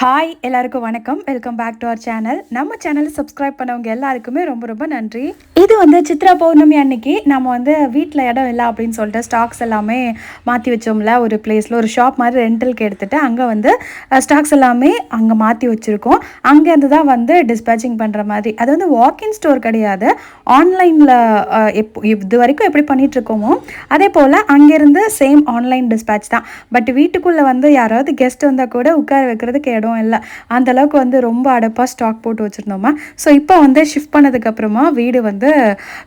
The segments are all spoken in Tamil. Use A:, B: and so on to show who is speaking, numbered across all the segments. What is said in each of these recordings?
A: ஹாய் எல்லாருக்கும் வணக்கம். Welcome back to our channel நம்ம சேனலை சப்ஸ்கிரைப் பண்ணவங்க எல்லாருக்குமே ரொம்ப ரொம்ப நன்றி. இது வந்து சித்ரா பௌர்ணமி அன்னைக்கு நம்ம வந்து வீட்டில் இடம் இல்லை அப்படின்னு சொல்லிட்டு ஸ்டாக்ஸ் எல்லாமே மாற்றி வச்சோம்ல. ஒரு பிளேஸில் ஒரு ஷாப் மாதிரி ரெண்டலுக்கு எடுத்துகிட்டு அங்கே வந்து ஸ்டாக்ஸ் எல்லாமே அங்கே மாற்றி வச்சுருக்கோம். அங்கேருந்து தான் வந்து டிஸ்பேச்சிங் பண்ணுற மாதிரி. அது வந்து வாக்கின் ஸ்டோர் கிடையாது. ஆன்லைனில் எப் இது வரைக்கும் எப்படி பண்ணிகிட்ருக்கோமோ அதே போல் அங்கேருந்து சேம் ஆன்லைன் டிஸ்பேச் தான். பட் வீட்டுக்குள்ளே வந்து யாராவது கெஸ்ட் வந்தால் கூட உட்கார வைக்கிறதுக்கு இடம் இல்லை. அந்தளவுக்கு வந்து ரொம்ப அடப்பாக ஸ்டாக் போட்டு வச்சுருந்தோமா. ஸோ இப்போ வந்து ஷிஃப்ட் பண்ணதுக்கப்புறமா வீடு வந்து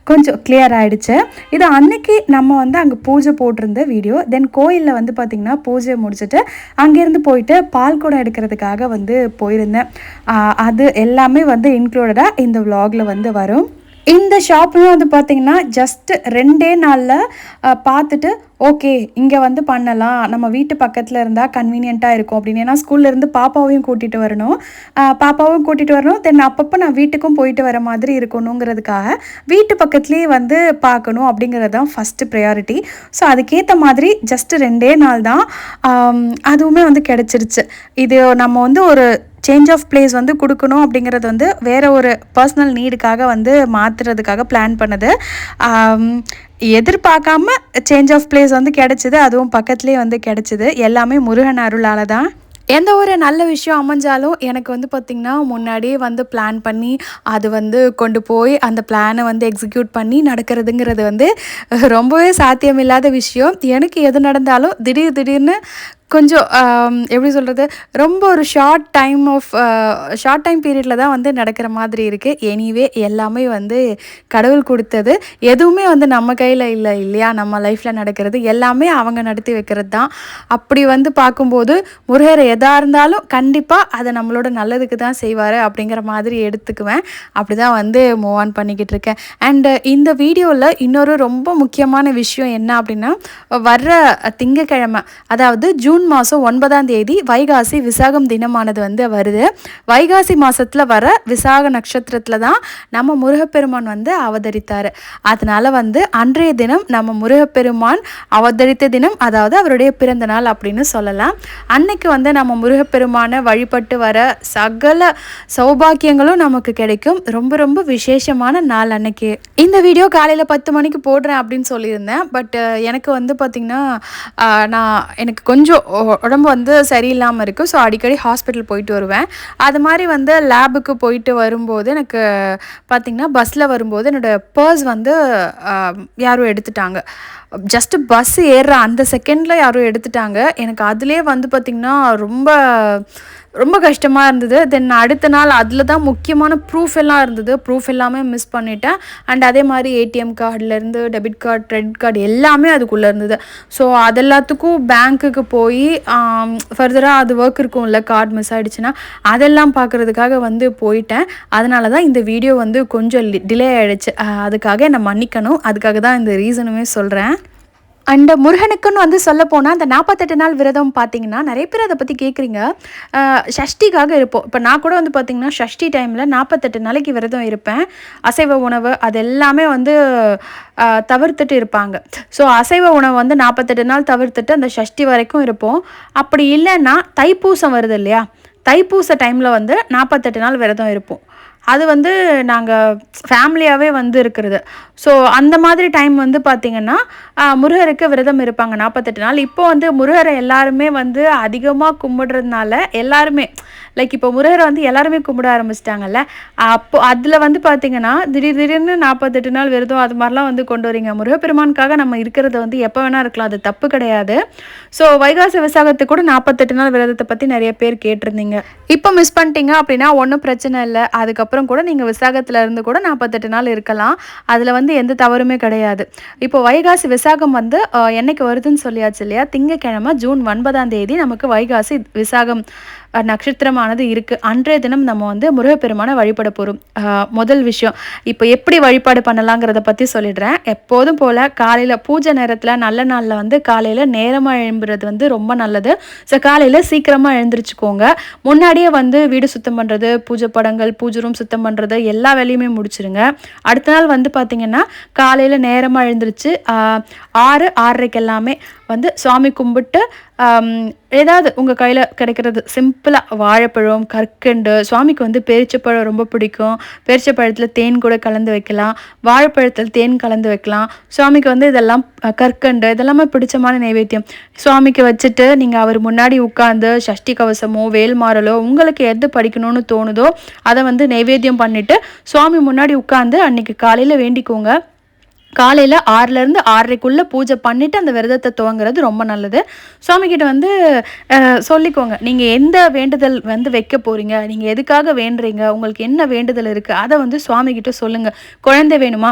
A: கொஞ்சம் கிளியர் ஆகிடுச்சு இது அன்னைக்கு நம்ம வந்து அங்கே பூஜை போட்டிருந்த வீடியோ தென் கோயிலில் வந்து பார்த்திங்கன்னா பூஜையை முடிச்சுட்டு அங்கேருந்து போயிட்டு பால் குடம் எடுக்கிறதுக்காக வந்து போயிருந்தேன். அது எல்லாமே வந்து இன்க்ளூடடாக இந்த விலாகில் வந்து வரும். இந்த ஷாப்பும் வந்து பார்த்தீங்கன்னா ஜஸ்ட் ரெண்டே நாளில் பார்த்துட்டு ஓகே இங்கே வந்து பண்ணலாம். நம்ம வீட்டு பக்கத்தில் இருந்தால் கன்வீனியண்ட்டாக இருக்கும் அப்படின்னு. ஏன்னா ஸ்கூல்லேருந்து பாப்பாவையும் கூட்டிகிட்டு வரணும். பாப்பாவும் கூட்டிகிட்டு வரணும். தென் அப்பப்போ நான் வீட்டுக்கும் போயிட்டு வர மாதிரி இருக்கணுங்கிறதுக்காக வீட்டு பக்கத்துலேயே வந்து பார்க்கணும் அப்படிங்கிறது தான் ஃபஸ்ட்டு ப்ரையாரிட்டி ஸோ அதுக்கேற்ற மாதிரி ஜஸ்ட் ரெண்டே நாள் தான் அதுவுமே வந்து கிடச்சிருச்சு. இது நம்ம வந்து ஒரு சேஞ்ச் ஆஃப் பிளேஸ் வந்து கொடுக்கணும் அப்படிங்கிறது வந்து வேற ஒரு பர்சனல் நீடுக்காக வந்து மாற்றுறதுக்காக பிளான் பண்ணுது. எதிர்பார்க்காம சேஞ்ச் ஆஃப் பிளேஸ் வந்து கிடச்சிது அதுவும் பக்கத்துலேயே வந்து கிடச்சிது. எல்லாமே முருகன் அருளால் தான். எந்த ஒரு நல்ல விஷயம் அமைஞ்சாலும் எனக்கு வந்து பார்த்திங்கன்னா முன்னாடியே வந்து பிளான் பண்ணி அது வந்து கொண்டு போய் அந்த பிளானை வந்து எக்ஸிக்யூட் பண்ணி நடக்கிறதுங்கிறது வந்து ரொம்பவே சாத்தியமில்லாத விஷயம். எனக்கு எது நடந்தாலும் திடீர் திடீர்னு கொஞ்சம் எப்படி சொல்கிறது ரொம்ப ஒரு short time of short time பீரியடில் தான் வந்து நடக்கிற மாதிரி இருக்குது எனிவே எல்லாமே வந்து கடவுள் கொடுத்தது. எதுவுமே வந்து நம்ம கையில் இல்லை இல்லையா? நம்ம லைஃப்பில் நடக்கிறது எல்லாமே அவங்க நடத்தி வைக்கிறது தான். அப்படி வந்து பார்க்கும்போது முருகர் எதாக இருந்தாலும் கண்டிப்பாக அதை நம்மளோட நல்லதுக்கு தான் செய்வார் அப்படிங்கிற மாதிரி எடுத்துக்குவேன். அப்படி தான் வந்து மூவ் ஆன் பண்ணிக்கிட்டு இருக்கேன். அண்டு இந்த வீடியோவில் இன்னொரு ரொம்ப முக்கியமான விஷயம் என்ன அப்படின்னா வர்ற திங்கக்கிழமை அதாவது ஜூன் ஜூன் மாதம் ஒன்பதாம் தேதி வைகாசி விசாகம் தினமானது வந்து வருது. வைகாசி மாதத்தில் வர விசாக நட்சத்திரத்தில் தான் நம்ம முருகப்பெருமான் வந்து அவதரித்தார். அதனால் வந்து அன்றைய தினம் நம்ம முருகப்பெருமான் அவதரித்த தினம் அதாவது அவருடைய பிறந்த நாள் அப்படின்னு சொல்லலாம். அன்னைக்கு வந்து நம்ம முருகப்பெருமானை வழிபட்டு வர சகல சௌபாக்கியங்களும் நமக்கு கிடைக்கும். ரொம்ப ரொம்ப விசேஷமான நாள் அன்னைக்கு. இந்த வீடியோ காலையில் பத்து மணிக்கு போடுறேன் அப்படின்னு சொல்லியிருந்தேன். பட் எனக்கு வந்து பார்த்திங்கன்னா நான் எனக்கு கொஞ்சம் உடம்பு வந்து சரியில்லாமல் இருக்குது ஸோ அடிக்கடி ஹாஸ்பிட்டல் போயிட்டு வருவேன். அது மாதிரி வந்து லேபுக்கு போயிட்டு வரும்போது எனக்கு பார்த்திங்கன்னா பஸ்ஸில் வரும்போது என்னோடய பர்ஸ் வந்து யாரும் எடுத்துட்டாங்க. ஜஸ்ட்டு பஸ் ஏறுற அந்த செகண்டில் யாரும் எடுத்துட்டாங்க. எனக்கு அதுலேயே வந்து பார்த்திங்கன்னா ரொம்ப ரொம்ப கஷ்டமாக இருந்தது. தென் அடுத்த நாள் அதில் தான் முக்கியமான ப்ரூஃப் எல்லாம் இருந்தது. ப்ரூஃப் எல்லாமே மிஸ் பண்ணிட்டேன். அண்ட் அதே மாதிரி ஏடிஎம் கார்டுலேருந்து டெபிட் கார்டு கிரெடிட் கார்டு எல்லாமே அதுக்குள்ளே இருந்தது. ஸோ அதெல்லாத்துக்கும் பேங்க்குக்கு போய் ஃபர்தராக அது ஒர்க் இருக்கும்ல கார்டு மிஸ் ஆகிடுச்சுன்னா அதெல்லாம் பார்க்குறதுக்காக வந்து போயிட்டேன். அதனால தான் இந்த வீடியோ வந்து கொஞ்சம் டிலே ஆகிடுச்சு அதுக்காக என்னை மன்னிக்கணும். அதுக்காக தான் இந்த ரீசனுமே சொல்கிறேன் அண்ட் முருகனுக்குன்னு வந்து சொல்ல போனால் அந்த நாற்பத்தெட்டு நாள் விரதம் பார்த்தீங்கன்னா நிறைய பேர் அதை பற்றி கேட்குறீங்க ஷஷ்டிக்காக இருப்போம். இப்போ நான் கூட வந்து பார்த்தீங்கன்னா ஷஷ்டி டைமில் நாற்பத்தெட்டு நாளைக்கு விரதம் இருப்பேன். அசைவ உணவு அது எல்லாமே வந்து தவிர்த்துட்டு இருப்பாங்க. ஸோ அசைவ உணவு வந்து நாற்பத்தெட்டு நாள் தவிர்த்துட்டு அந்த ஷஷ்டி வரைக்கும் இருப்போம். அப்படி இல்லைன்னா தைப்பூசம் வருது இல்லையா? தைப்பூச டைமில் வந்து நாற்பத்தெட்டு நாள் விரதம் இருப்போம். அது வந்து நாங்கள் ஃபேமிலியாகவே வந்து இருக்கிறது. ஸோ அந்த மாதிரி டைம் வந்து பார்த்திங்கன்னா முருகருக்கு விரதம் இருப்பாங்க நாற்பத்தெட்டு நாள். இப்போ வந்து முருகரை எல்லாருமே வந்து அதிகமாக கும்பிடுறதுனால எல்லாருமே லைக் இப்போ முருகரை வந்து எல்லாருமே கும்பிட ஆரம்பிச்சிட்டாங்கல்ல அப்போ அதில் வந்து பார்த்திங்கன்னா திடீர் திடீர்னு நாற்பத்தெட்டு நாள் விரதம் அது மாதிரிலாம் வந்து கொண்டு வரீங்க. முருகப்பெருமானுக்காக நம்ம இருக்கிறது வந்து எப்போ வேணால் இருக்கலாம் அது தப்பு கிடையாது. ஸோ வைகாசி விசாகத்துக்கு கூட நாற்பத்தெட்டு நாள் விரதத்தை பற்றி நிறைய பேர் கேட்டிருந்தீங்க. இப்போ மிஸ் பண்ணிட்டீங்க அப்படின்னா ஒன்றும் பிரச்சனை இல்லை. அதுக்கப்புறம் கூட நீங்கள் விசாகத்தில் இருந்து கூட நாற்பத்தெட்டு நாள் இருக்கலாம். அதில் வந்து எந்த தவறுமே கிடையாது. இப்போ வைகாசி விசாகம் வந்து என்னைக்கு வருதுன்னு சொல்லியாச்சு இல்லையா? திங்கக்கிழமை ஜூன் ஒன்பதாம் தேதி நமக்கு வைகாசி விசாகம் நட்சத்திரமானது இருக்குது அன்றைய தினம் நம்ம வந்து முருகப்பெருமானை வழிபட போகிறோம் முதல் விஷயம் இப்போ எப்படி வழிபாடு பண்ணலாங்கிறத பற்றி சொல்லிடுறேன். எப்போதும் போல் காலையில் பூஜை நேரத்தில் நல்ல நாளில் வந்து காலையில் நேரமாக எழும்புறது வந்து ரொம்ப நல்லது. ஸோ காலையில் சீக்கிரமாக எழுந்திரிச்சுக்கோங்க. முன்னாடியே வந்து வீடு சுத்தம் பண்ணுறது பூஜை படங்கள் பூஜை ரூம் சுத்தம் பண்ணுறது எல்லா வேலையுமே முடிச்சிருங்க. அடுத்த நாள் வந்து பார்த்திங்கன்னா காலையில் நேரமாக எழுந்திரிச்சு ஆறு ஆறரைக்கு எல்லாமே வந்து சுவாமி கும்பிட்டு ஏதாவது உங்கள் கையில் கிடைக்கிறது சிம்பிளாக வாழைப்பழம் கற்கண்டு சுவாமிக்கு வந்து பேரிச்சப்பழம் ரொம்ப பிடிக்கும். பேரிச்சப்பழத்தில் தேன் கூட கலந்து வைக்கலாம். வாழைப்பழத்தில் தேன் கலந்து வைக்கலாம். சுவாமிக்கு வந்து இதெல்லாம் கற்கண்டு இதெல்லாமே பிடிச்சமான நைவேத்தியம். சுவாமிக்கு வச்சுட்டு நீங்கள் அவர் முன்னாடி உட்காந்து சஷ்டி கவசமோ வேல்மாறலோ உங்களுக்கு எது படிக்கணும்னு தோணுதோ அதை வந்து நைவேத்தியம் பண்ணிவிட்டு சுவாமி முன்னாடி உட்காந்து அன்னைக்கு காலையில் வேண்டிக்கோங்க. காலையில் ஆறுலேருந்து ஆறரைக்குள்ளே பூஜை பண்ணிவிட்டு அந்த விரதத்தை துவங்குறது ரொம்ப நல்லது. சுவாமிகிட்ட வந்து சொல்லிக்கோங்க. நீங்கள் எந்த வேண்டுதல் வந்து வைக்க போகிறீங்க நீங்கள் எதுக்காக வேண்டுறீங்க? உங்களுக்கு என்ன வேண்டுதல் இருக்குது அதை வந்து சுவாமிகிட்ட சொல்லுங்கள் குழந்தை வேணுமா?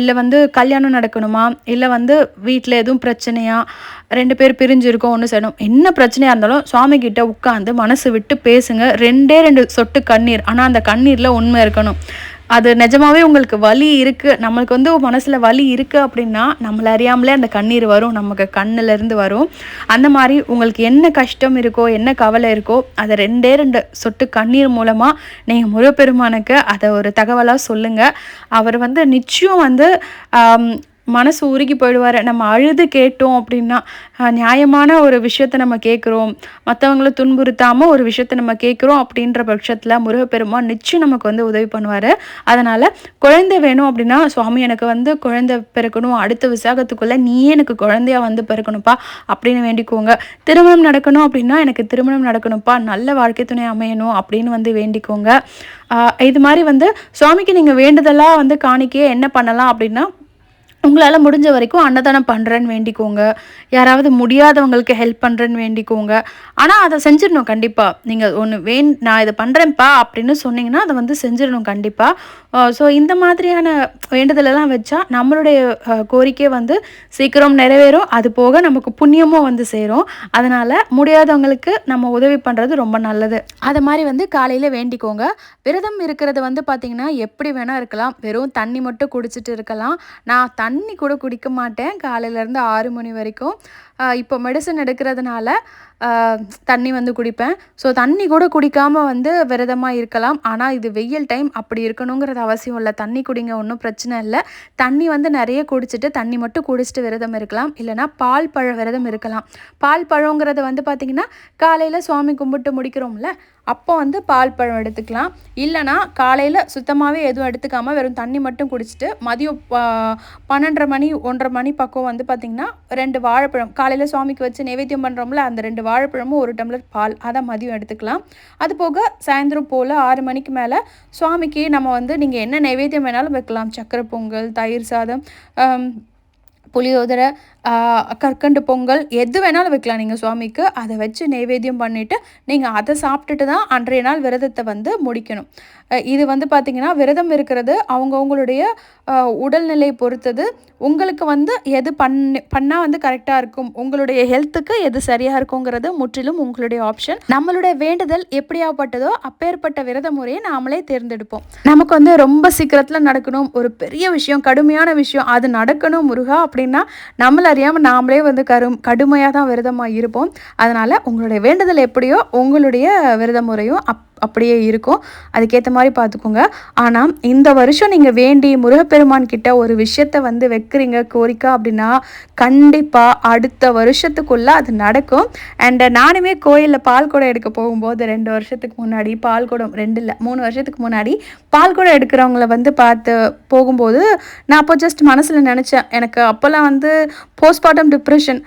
A: இல்லை வந்து கல்யாணம் நடக்கணுமா? இல்லை வந்து வீட்டில் எதுவும் பிரச்சனையா? ரெண்டு பேர் பிரிஞ்சிருக்கோம் ஒன்று செய்யணும் என்ன பிரச்சனையாக இருந்தாலும் சுவாமிகிட்ட உட்காந்து மனசு விட்டு பேசுங்க. ரெண்டே ரெண்டு சொட்டு கண்ணீர். ஆனால் அந்த கண்ணீரில் உண்மை இருக்கணும். அது நிஜமாவே உங்களுக்கு வலி இருக்குது நம்மளுக்கு வந்து மனசில் வலி இருக்குது அப்படின்னா நம்மளை அறியாமலே அந்த கண்ணீர் வரும். நமக்கு கண்ணுல இருந்து வரும். அந்த மாதிரி உங்களுக்கு என்ன கஷ்டம் இருக்கோ என்ன கவலை இருக்கோ அதை ரெண்டே ரெண்டு சொட்டு கண்ணீர் மூலமாக நீங்கள் முருகப்பெருமானுக்கு அதை ஒரு தகவலாக சொல்லுங்கள் அவர் வந்து நிச்சயம் வந்து மனசு உருகி போயிடுவார். நம்ம அழுது கேட்டோம் அப்படின்னா நியாயமான ஒரு விஷயத்தை நம்ம கேட்குறோம். மற்றவங்கள துன்புறுத்தாமல் ஒரு விஷயத்தை நம்ம கேட்குறோம் அப்படின்ற பட்சத்தில் முருகப்பெருமான் நிச்சயம் நமக்கு வந்து உதவி பண்ணுவார். அதனால் குழந்தை வேணும் அப்படின்னா சுவாமி எனக்கு வந்து குழந்தை பிறக்கணும். அடுத்த விசாகத்துக்குள்ளே நீயே எனக்கு குழந்தையா வந்து பிறக்கணும்ப்பா அப்படின்னு வேண்டிக்கோங்க. திருமணம் நடக்கணும் அப்படின்னா எனக்கு திருமணம் நடக்கணும்ப்பா. நல்ல வாழ்க்கை துணை அமையணும் அப்படின்னு வந்து வேண்டிக்கோங்க. இது மாதிரி வந்து சுவாமிக்கு நீங்கள் வேண்டுதலாக வந்து காணிக்கையே என்ன பண்ணலாம்? அப்படின்னா உங்களால் முடிஞ்ச வரைக்கும் அன்னதானம் பண்ணுறேன்னு வேண்டிக்கோங்க. யாராவது முடியாதவங்களுக்கு ஹெல்ப் பண்ணுறேன்னு வேண்டிக்கோங்க. ஆனால் அதை செஞ்சிடணும் கண்டிப்பாக நீங்கள் ஒன்று வேண் நான் இதை பண்ணுறேன்ப்பா அப்படின்னு சொன்னீங்கன்னா அதை வந்து செஞ்சிடணும் கண்டிப்பாக ஸோ இந்த மாதிரியான வேண்டுதலெல்லாம் வச்சா நம்மளுடைய கோரிக்கை வந்து சீக்கிரம் நிறைவேறும். அது போக நமக்கு புண்ணியமும் வந்து சேரும். அதனால் முடியாதவங்களுக்கு நம்ம உதவி பண்ணுறது ரொம்ப நல்லது. அது மாதிரி வந்து காலையில் வேண்டிக்கோங்க. விரதம் இருக்கிறது வந்து பார்த்திங்கன்னா எப்படி வேணால் இருக்கலாம். வெறும் தண்ணி மட்டும் குடிச்சிட்டு இருக்கலாம். நான் தண்ணி தண்ணி கூட குடிக்க மாட்டேன். காலையிலேருந்து ஆறு மணி வரைக்கும். இப்போ மெடிசன் எடுக்கிறதுனால தண்ணி வந்து குடிப்பேன். ஸோ தண்ணி கூட குடிக்காமல் வந்து விரதமாக இருக்கலாம். ஆனால் இது வெயில் டைம் அப்படி இருக்கணுங்கிறது அவசியம் இல்லை. தண்ணி குடிங்க ஒன்றும் பிரச்சனை இல்லை. தண்ணி வந்து நிறைய குடிச்சிட்டு தண்ணி மட்டும் குடிச்சிட்டு விரதம் இருக்கலாம். இல்லைனா பால் பழ விரதம் இருக்கலாம். பால் பழங்கிறது வந்து பார்த்திங்கன்னா காலையில் சுவாமி கும்பிட்டு முடிக்கிறோம்ல அப்போ வந்து பால் பழம் எடுத்துக்கலாம். இல்லைனா காலையில் சுத்தமாகவே எதுவும் எடுத்துக்காமல் வெறும் தண்ணி மட்டும் குடிச்சிட்டு மதியம் ப- பன்னெண்டரை மணி ஒன்றரை மணி பக்கம் வந்து பார்த்திங்கன்னா ரெண்டு வாழைப்பழம். காலையில் சுவாமிக்கு வச்சு நைவேத்தியம் பண்ணுறோம்ல அந்த ரெண்டு வாழைப்பழமும் ஒரு டம்ளர் பால் அதை மதியம் எடுத்துக்கலாம். அது போக சாயந்தரம் போல் ஆறு மணிக்கு மேலே சுவாமிக்கு நம்ம வந்து நீங்கள் என்ன நைவேத்தியம் வேணாலும் வைக்கலாம். சக்கரை பொங்கல் தயிர் சாதம் புளியோதரை கற்கண்டு பொங்கல் எது வேணாலும் வைக்கலாம் நீங்கள் சுவாமிக்கு. அதை வச்சு நைவேத்தியம் பண்ணிவிட்டு நீங்கள் அதை சாப்பிட்டுட்டு தான் அன்றைய நாள் விரதத்தை வந்து முடிக்கணும். இது வந்து பார்த்திங்கன்னா விரதம் இருக்கிறது அவங்கவுங்களுடைய உடல்நிலை பொறுத்தது. உங்களுக்கு வந்து எது பண்ணி பண்ணால் வந்து கரெக்டாக இருக்கும் உங்களுடைய ஹெல்த்துக்கு எது சரியாக இருக்குங்கிறது முற்றிலும் உங்களுடைய ஆப்ஷன். நம்மளுடைய வேண்டுதல் எப்படியாப்பட்டதோ அப்பேற்பட்ட விரத முறையை நாமளே தேர்ந்தெடுப்போம். நமக்கு வந்து ரொம்ப சீக்கிரத்தில் நடக்கணும் ஒரு பெரிய விஷயம் கடுமையான விஷயம் அது நடக்கணும் முருகா அப்படின்னா நம்மள அறியாமல் நாமளே வந்து கரும் கடுமையாக தான் விரதமாக இருப்போம். அதனால் உங்களுடைய வேண்டுதல் எப்படியோ உங்களுடைய விரத முறையும் அப் அப்படியே இருக்கும். அதுக்கேற்ற மாதிரி பார்த்துக்கோங்க. ஆனால் இந்த வருஷம் நீங்கள் வேண்டி முருகப்பெருமான் கிட்ட ஒரு விஷயத்த வந்து வைக்கிறீங்க கோரிக்கை அப்படின்னா கண்டிப்பாக அடுத்த வருஷத்துக்குள்ளே அது நடக்கும். அண்ட் நானுமே கோயிலில் பால் குடம் எடுக்க போகும்போது ரெண்டு வருஷத்துக்கு முன்னாடி பால் குடம் ரெண்டு இல்லை மூணு வருஷத்துக்கு முன்னாடி பால் குடம் எடுக்கிறவங்கள வந்து பார்த்து போகும்போது நான் அப்போ ஜஸ்ட் மனசில் நினச்சேன். எனக்கு அப்போல்லாம் வந்து போஸ்ட்மார்ட்டம் டிப்ரெஷன்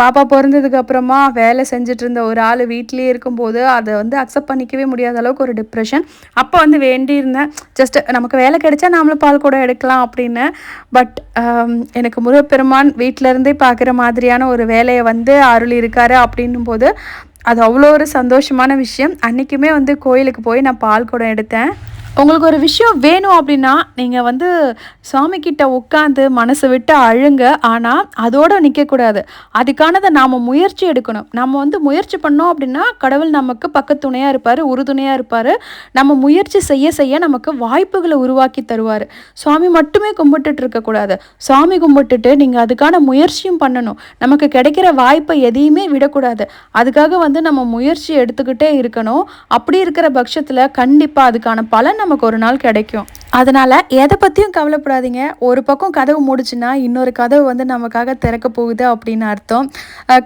A: பாப்பா பிறந்ததுக்கு அப்புறமா வேலை செஞ்சுட்டு இருந்த ஒரு ஆள் வீட்டிலேயே இருக்கும்போது அதை வந்து அக்செப்ட் பண்ணிக்கவே முடியாத அளவுக்கு ஒரு டிப்ரெஷன் அப்போ வந்து வேண்டியிருந்தேன் ஜஸ்ட் நமக்கு வேலை கிடைச்சா நாமளும் பால் கூட எடுக்கலாம் அப்படின்னு. பட் um, எனக்கு முருகப்பெருமான் வீட்டில இருந்தே பார்க்குற மாதிரியான ஒரு வேலையை வந்து அருள் இருக்காரு அப்படின்னும் போது அது அவ்வளோ ஒரு சந்தோஷமான விஷயம். அன்றைக்குமே வந்து கோயிலுக்கு போய் நான் பால் குடம் எடுத்தேன். உங்களுக்கு ஒரு விஷயம் வேணும் அப்படின்னா நீங்கள் வந்து சுவாமி கிட்ட உட்காந்து மனசை விட்டு அழுங்க. ஆனால் அதோடு நிற்கக்கூடாது அதுக்கானதை நாம் முயற்சி எடுக்கணும். நம்ம வந்து முயற்சி பண்ணோம் அப்படின்னா கடவுள் நமக்கு பக்கத்துணையாக இருப்பார் உறுதுணையாக இருப்பார். நம்ம முயற்சி செய்ய செய்ய நமக்கு வாய்ப்புகளை உருவாக்கி தருவார். சுவாமி மட்டுமே கும்பிட்டுட்டு இருக்கக்கூடாது. சுவாமி கும்பிட்டுட்டு நீங்கள் அதுக்கான முயற்சியும் பண்ணணும். நமக்கு கிடைக்கிற வாய்ப்பை எதையுமே விடக்கூடாது. அதுக்காக வந்து நம்ம முயற்சி எடுத்துக்கிட்டே இருக்கணும். அப்படி இருக்கிற பட்சத்தில் கண்டிப்பாக அதுக்கான பலன் நமக்கு ஒரு நாள் கிடைக்கும். அதனால் எதை பற்றியும் கவலைப்படாதீங்க. ஒரு பக்கம் கதவு மூடிச்சுன்னா இன்னொரு கதவு வந்து நமக்காக திறக்க போகுது அப்படின்னு அர்த்தம்.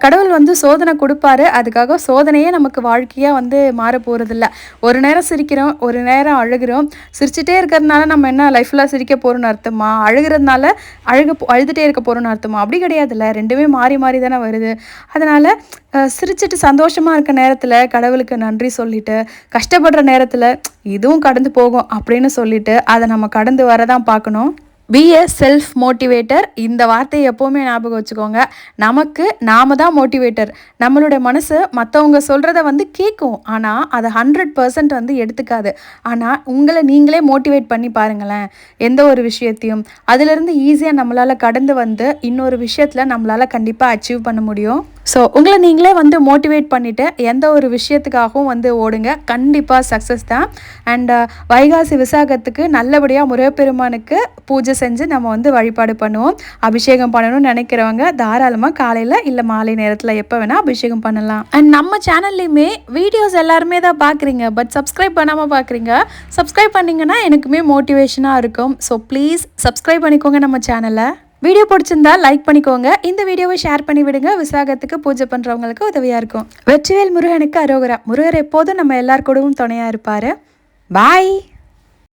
A: கடவுள் வந்து சோதனை கொடுப்பாரு. அதுக்காக சோதனையே நமக்கு வாழ்க்கையாக வந்து மாற போகிறதில்ல ஒரு நேரம் சிரிக்கிறோம் ஒரு நேரம் அழுகிறோம். சிரிச்சிட்டே இருக்கிறதுனால நம்ம என்ன லைஃப்பில் சிரிக்க போகிறோன்னு அர்த்தமா? அழுகிறதுனால அழுக அழுதுகிட்டே இருக்க போகிறோன்னு அர்த்தமா? அப்படி கிடையாதுல்ல. ரெண்டுமே மாறி மாறி தானே வருது. அதனால் சிரிச்சிட்டு சந்தோஷமாக இருக்க நேரத்தில் கடவுளுக்கு நன்றி சொல்லிட்டு கஷ்டப்படுற நேரத்தில் இதுவும் கடந்து போகும் அப்படின்னு சொல்லிட்டு அதை நம்ம கடந்து வரதான் பார்க்கணும். பி எ செல்ஃப் மோட்டிவேட்டர் இந்த வார்த்தையை எப்போவுமே ஞாபகம் வச்சுக்கோங்க. நமக்கு நாம தான் மோட்டிவேட்டர் நம்மளுடைய மனசு மற்றவங்க சொல்கிறத வந்து கேட்கும். ஆனால் அதை ஹண்ட்ரட் பர்சன்ட் வந்து எடுத்துக்காது. ஆனால் உங்களை நீங்களே மோட்டிவேட் பண்ணி பாருங்களேன். எந்த ஒரு விஷயத்தையும். அதுலேருந்து ஈஸியாக நம்மளால் கடந்து வந்து இன்னொரு விஷயத்தில் நம்மளால் கண்டிப்பாக அச்சீவ் பண்ண முடியும். ஸோ உங்களை நீங்களே வந்து மோட்டிவேட் பண்ணிவிட்டு எந்த ஒரு விஷயத்துக்காகவும் வந்து ஓடுங்க. கண்டிப்பாக சக்ஸஸ் தான். அண்ட் uh, வைகாசி விசாகத்துக்கு நல்லபடியாக முருகப்பெருமானுக்கு பூஜை செஞ்சு நம்ம வந்து வழிபாடு பண்ணுவோம். அபிஷேகம் பண்ணணும்னு நினைக்கிறவங்க தாராளமாக காலையில் இல்லை மாலை நேரத்தில் எப்போ வேணால் அபிஷேகம் பண்ணலாம். அண்ட் நம்ம சேனல்லையுமே வீடியோஸ் எல்லாருமே தான் பார்க்குறீங்க பட் சப்ஸ்கிரைப் பண்ணாமல் பார்க்குறீங்க சப்ஸ்கிரைப் பண்ணிங்கன்னா எனக்குமே மோட்டிவேஷனாக இருக்கும். ஸோ ப்ளீஸ் சப்ஸ்கிரைப் பண்ணிக்கோங்க நம்ம சேனலை வீடியோ பிடிச்சிருந்தா லைக் பண்ணிக்கோங்க. இந்த வீடியோவை ஷேர் பண்ணி விடுங்க. விசாகத்துக்கு பூஜை பண்றவங்களுக்கு உதவியா இருக்கும். வெற்றிவேல் முருகனுக்கு அரோகரா. முருகர் எப்போதும் நம்ம எல்லார் கூடவும் துணையா இருப்பாரு. பாய்